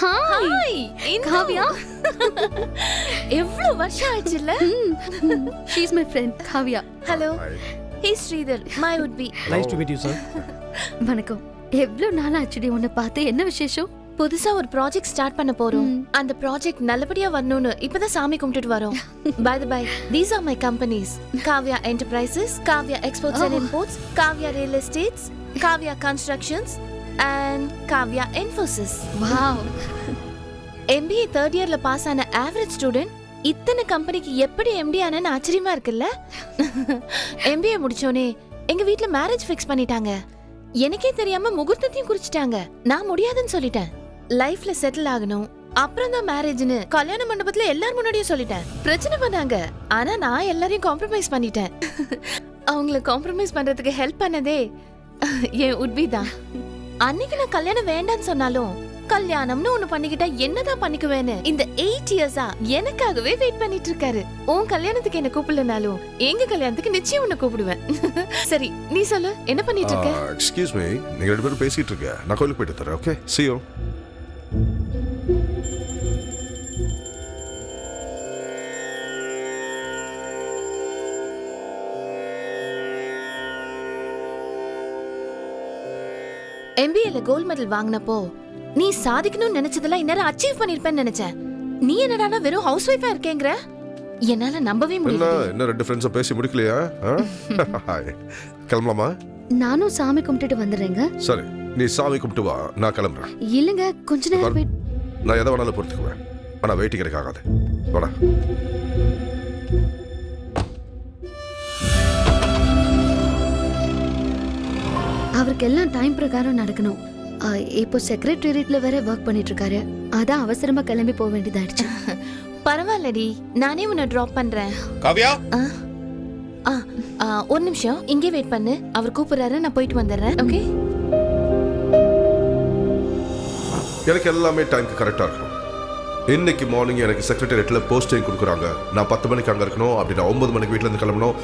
Hi Kavya எவ்வளவு வருஷம் ஆயிடுச்சுல்ல? She is my friend Kavya hello hey Sridhar my would be. Nice to meet you sir வணக்கம். எவ்வளவு நாள் ஆச்சுடி உன்னை பார்த்து? என்ன விசேஷம்? புதுசா ஒரு ப்ராஜெக்ட் ஸ்டார்ட் பண்ண போறோம். அந்த ப்ராஜெக்ட் நல்லபடியா வரணும்னு இப்பதான் சாமி கும்பிட்டுட்டு வரோம். By the by these are my companies Kavya enterprises Kavya exports and. Imports Kavya real estates Kavya constructions and Kavya Infosys wow MBA third இயர்ல பாஸ் ஆன ஆவரேஜ் ஸ்டூடெண்ட் இத்தனை கம்பெனிக்கு எப்படி எம்டி ஆனன்னு ஆச்சரியமா இருக்குல்ல? எம்பிஏ முடிச்சோனே எங்க வீட்ல மேரேஜ் ஃபிக்ஸ் பண்ணிட்டாங்க. எனக்கே தெரியாம முகூர்த்தத்தையும் குறிச்சிட்டாங்க. நான் முடியாதுன்னு சொல்லிட்டேன். லைஃப்ல செட்டில் ஆகணும். அப்புறம் தான் மேரேஜ்னு கல்யாண மண்டபத்துல எல்லார் முன்னாடியும் சொல்லிட்டேன். பிரச்சனை பண்ணாங்க. ஆனா நான் எல்லாரையும் காம்ப்ரமைஸ் பண்ணிட்டேன். அவங்கள காம்ப்ரமைஸ் பண்றதுக்கு ஹெல்ப் பண்ணதே என் உட்பி தான். அன்னைக்கு நான் கல்யாணம் வேண்டாம்னு சொன்னாலும் கல்யாணம்னு ஒண்ணு பண்ணிக்கிட்டா என்னதான் பண்ணிக்குவேன்னு? இந்த எயிட் இயர்ஸா எனக்காகவே வெயிட் பண்ணிட்டு இருக்காரு. உன் கல்யாணத்துக்கு என்ன கூப்பிடலனாலும் எங்க கல்யாணத்துக்கு நிச்சயம் உன்னை கூப்பிடுவேன். சரி நீ சொல்லு என்ன பண்ணிட்டு இருக்க? எக்ஸ்கியூஸ் மீ நீங்க ரெண்டு பேரும் பேசிட்டு இருக்க நான் கோயிலுக்கு போயிட்டு தரேன் ஓகே சியோ எம்பிஏல கோல்ட் மெடல் வாங்கினப்போ நீ சாதிக்கணும்னு நினைச்சதெல்லாம் இந்நேரம் அச்சீவ் பண்ணிருப்பேன்னு நினைச்சேன். நீ என்னடானா வெறும் ஹவுஸ் ஒய்ஃபா இருக்கேங்கிற? என்னால நம்பவே முடியல. என்ன ரெண்டு ஃப்ரெண்ட்ஸும் பேசி முடிக்கலையா? கிளம்பலாமா? நானும் சாமி கும்பிட்டுட்டு வந்துடுறேங்க. சரி நீ சாமி கும்பிட்டு வா நான் கிளம்புறேன். இல்லைங்க கொஞ்ச நேரம் நான் எதை வேணாலும் பொறுத்துக்குவேன். ஆனா வெயிட்டிங் எனக்கு ஆகாது. வாடா. அவருக்கு எல்லாம் டைம் பிரகாரம் நடக்கணும். இப்போ செக்ரட்டேரியட்ல வேற ஒர்க் பண்ணிட்டு இருக்காரு அதான் அவசரமா கிளம்பி போக வேண்டியதாயிடுச்சு. பரவாயில்லடி நானே உன்னை டிராப் பண்றேன். காவ்யா? ஆ ஆ, ஆ, ஒரு நிமிஷம் இங்கே வெயிட் பண்ணு. அவர் கூப்பிடுறாரு நான் போயிட்டு வந்துடுறேன் ஓகே எனக்கு எல்லாமே டைம்க்கு கரெக்டா இருக்கணும். இன்னைக்கு மார்னிங் எனக்கு செக்ரட்டரியேட்ல போஸ்டிங் கொடுக்குறாங்க. நான் பத்து மணிக்கு அங்க இருக்கணும் அப்படி நான் ஒன்பது மணிக்கு வீட்ல இருந்து கிளம்பணும்.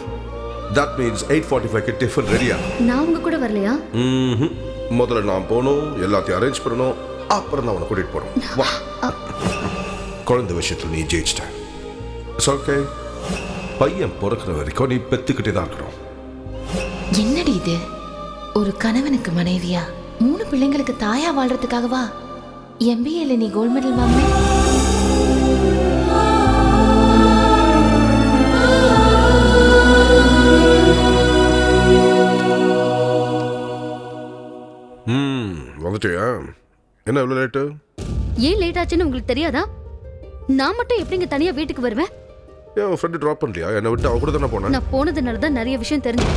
தட் மீன்ஸ் எயிட் ஃபார்ட்டி ஃபைவ்க்கு டிஃபன் ரெடியா நான் உங்க கூட வரலையா? ம்ஹும். முதல்ல நான் போகணும் எல்லாத்தையும் அரேஞ்ச் பண்ணணும் அப்புறம் நான் உன்னை கூட்டிட்டு போறோம். வா. குழந்தை விஷயத்துல நீ ஜெயிச்சிட்ட. ஓகே பையன் பிறக்கிற வரைக்கும் நீ பெத்துக்கிட்டே தான் இருக்கணும். என்னடி இது? ஒரு கணவனுக்கு மனைவியா? மூணு பிள்ளைங்களுக்கு தாயா வாழ்றதுக்காகவா? எம்பிஏல நீ கோல்ட் மெடல் வாங்கின? வந்துட்டியா என்ன இவ்வளோ லேட்டு ஏன் லேட் ஆச்சுன்னு உங்களுக்கு தெரியாதா? நான் மட்டும் எப்படிங்க தனியா வீட்டுக்கு வருவேன்? ஏன் உன் ஃப்ரெண்டு ட்ராப் பண்ணலையா? என்னை விட்டு அவ கூட தானே போனேன் நான் போனதுனால தான் நிறைய விஷயம் தெரிஞ்சு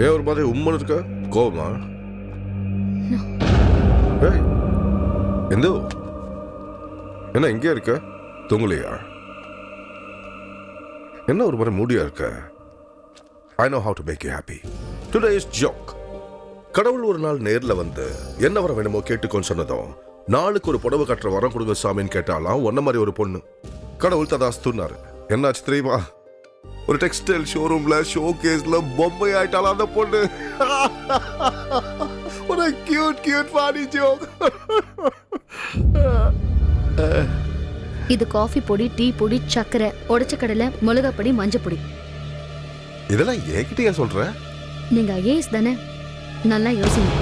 ஏன் ஒரு மாதிரி உம்மன் இருக்க கோவமா ஏய் எந்தோ? என்ன இங்கே இருக்க? தூங்கலையா? என்ன ஒரு முறை மூடியா இருக்க? I know how to make you happy today is joke கடவுள் ஒரு நாள் நேரில் வந்து என்ன வரம் வேணுமோ கேட்டுக்கோன்னு சொன்னதும் நாளுக்கு ஒரு புடவை கட்டுற வரம் கொடுங்க சாமின்னு கேட்டாலாம் ஒன்ன மாதிரி ஒரு பொண்ணு. கடவுள் ததாஸ்துன்னாரு என்னாச்சு தெரியுமா? ஒரு டெக்ஸ்டைல் ஷோரூம்ல ஷோ கேஸ்ல பொம்மை ஆயிட்டாலும் அந்த பொண்ணு? ஒரு கியூட் கியூட் பாடி ஜோக் இது காஃபி பொடி டீ பொடி சக்கரை உடைச்ச கடலை மிளகா பொடி மஞ்சள் பொடி. இதெல்லாம் ஏன் சொல்ற? நீங்க ஐஏஎஸ் தானே? நல்லா யோசிங்க.